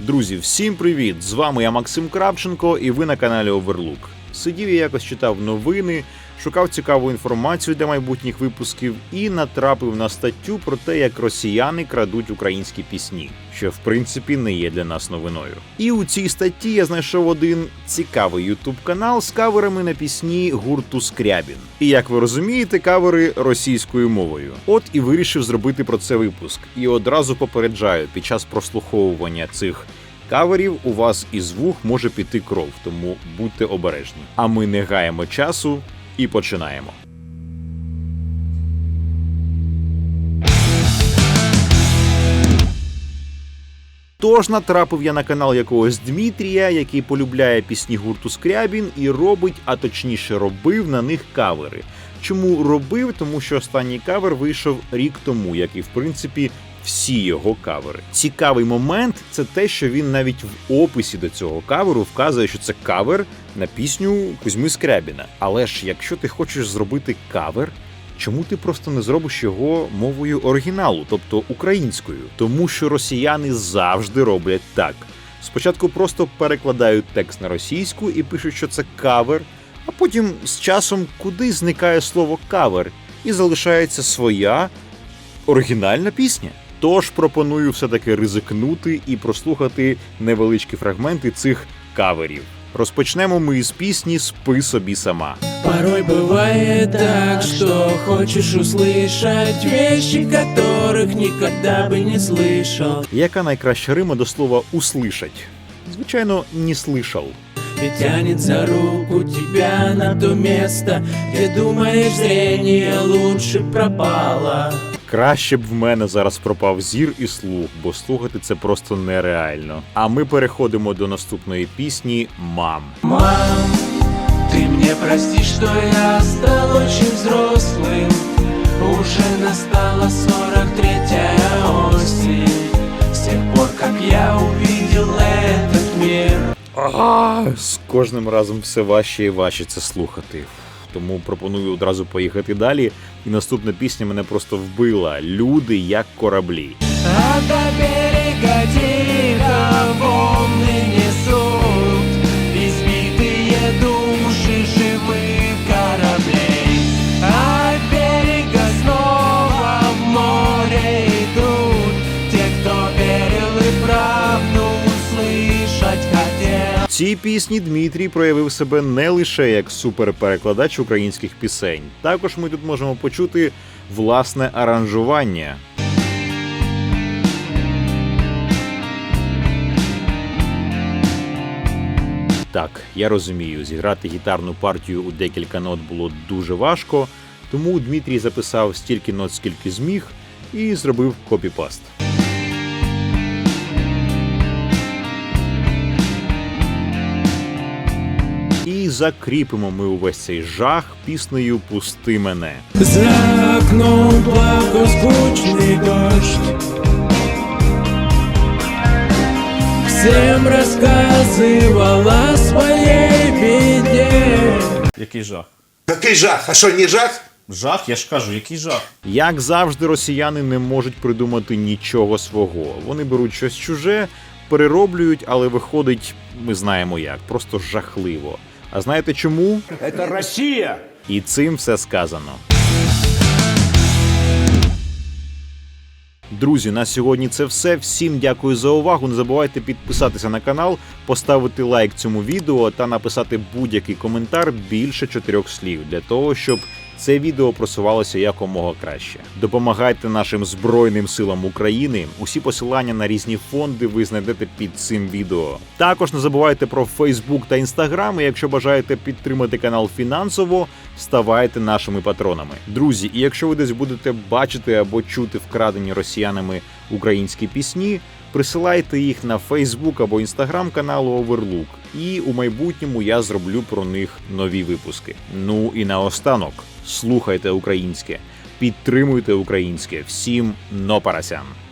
Друзі, всім привіт! З вами я Максим Кравченко, і ви на каналі Overlook. Сидів я якось читав новини, шукав цікаву інформацію для майбутніх випусків і натрапив на статтю про те, як росіяни крадуть українські пісні, що в принципі не є для нас новиною. І у цій статті я знайшов один цікавий ютуб канал з каверами на пісні гурту Скрябін. І як ви розумієте, кавери російською мовою. От і вирішив зробити про це випуск. І одразу попереджаю, під час прослуховування цих каверів у вас із вух може піти кров, тому будьте обережні. А ми не гаємо часу і починаємо. Тож натрапив я на канал якогось Дмитрія, який полюбляє пісні гурту Скрябін і робить, а точніше робив на них кавери. Чому робив? Тому що останній кавер вийшов рік тому, як і в принципі всі його кавери. Цікавий момент це те, що він навіть в описі до цього каверу вказує, що це кавер на пісню Кузьми Скрябіна. Але ж якщо ти хочеш зробити кавер, Чому ти просто не зробиш його мовою оригіналу, тобто українською? Тому що росіяни завжди роблять так. Спочатку просто перекладають текст на російську і пишуть, що це кавер, а потім з часом куди зникає слово кавер і залишається своя оригінальна пісня. Тож пропоную все-таки ризикнути і прослухати невеличкі фрагменти цих каверів. Розпочнемо ми із пісні Спи собі сама. Порой бывает так, что хочешь услышать вещи, которых никогда бы не слышал. Яка найкраща рима до слова услышать? Звичайно, не слышал. И тянет за руку тебя на то место, где думаешь зрение лучше пропало. Краще б в мене зараз пропав зір і слух, бо слухати це просто нереально. А ми переходимо до наступної пісні Мам. Мам, ты мне прости, что я стал очень взрослым. Уже настала 43-я осень. С тех пор, как я увидел этот мир. А, з кожним разом все важче і важче це слухати. Тому пропоную одразу поїхати далі. І наступна пісня мене просто вбила. Люди як кораблі. А до берега тихо цій пісні Дмитрій проявив себе не лише як суперперекладач українських пісень. Також ми тут можемо почути власне аранжування. Так, я розумію, зіграти гітарну партію у декілька нот було дуже важко, тому Дмитрій записав стільки нот, скільки зміг, і зробив копіпаст. Закріпимо ми увесь цей жах піснею Пусти мене. За окном плакал скучный дождь Всем рассказывал о своей Який жах? Який жах? А що, не жах? Жах, я ж кажу, який жах. Як завжди, росіяни не можуть придумати нічого свого. Вони беруть щось чуже, перероблюють, але виходить, ми знаємо як, просто жахливо. А знаєте чому? Це Росія! І цим все сказано. Друзі, на сьогодні це все. Всім дякую за увагу. Не забувайте підписатися на канал, поставити лайк цьому відео та написати будь-який коментар більше чотирьох слів для того, щоб це відео просувалося якомога краще. Допомагайте нашим збройним силам України. Усі посилання на різні фонди ви знайдете під цим відео. Також не забувайте про Facebook та Instagram. І якщо бажаєте підтримати канал фінансово, ставайте нашими патронами. Друзі, і якщо ви десь будете бачити або чути вкрадені росіянами українські пісні. Присилайте їх на Facebook або Instagram каналу Overlook, і у майбутньому я зроблю про них нові випуски. Ну і наостанок, слухайте українське, підтримуйте українське. Всім но парасян!